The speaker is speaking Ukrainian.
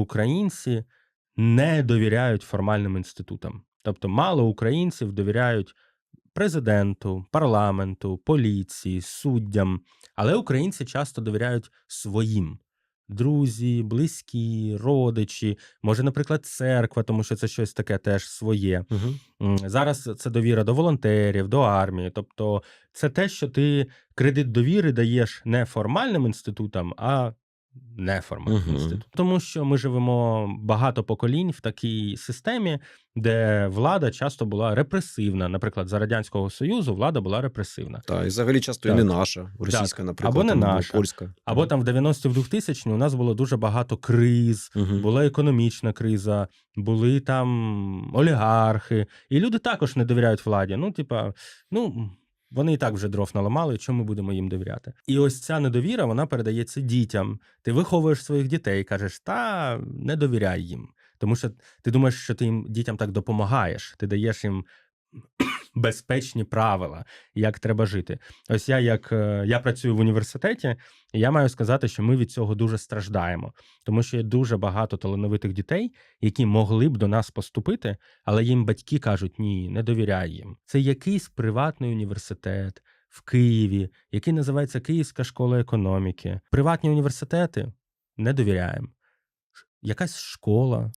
Українці не довіряють формальним інститутам. Тобто мало українців довіряють президенту, парламенту, поліції, суддям, але українці часто довіряють своїм. Друзі, близькі, родичі, може, наприклад, церква, тому що це щось таке теж своє. Угу. Зараз це довіра до волонтерів, до армії. Тобто, це те, що ти кредит довіри даєш не формальним інститутам, а Мгм. інститутам. Тому що ми живемо багато поколінь в такій системі, де влада часто була репресивна. Наприклад, за радянського союзу влада була репресивна. Так, і взагалі часто і не наша, російська, наприклад, Або не там, наша. польська. Або там в 90-ті, в 2000 у нас було дуже багато криз, Угу. була економічна криза, були там олігархи, і люди також не довіряють владі. Ну, типа, ну. Вони і так вже дров наламали, чому ми будемо їм довіряти? І ось ця недовіра вона передається дітям. Ти виховуєш своїх дітей, кажеш, та не довіряй їм. Тому що ти думаєш, що ти їм дітям так допомагаєш, ти даєш їм безпечні правила, як треба жити. Ось я, як е, я працюю в університеті, і я маю сказати, що ми від цього дуже страждаємо, тому що є дуже багато талановитих дітей, які могли б до нас поступити, але їм батьки кажуть: ні, не довіряй їм. Це якийсь приватний університет в Києві, який називається Київська школа економіки. Приватні університети не довіряємо. Якась школа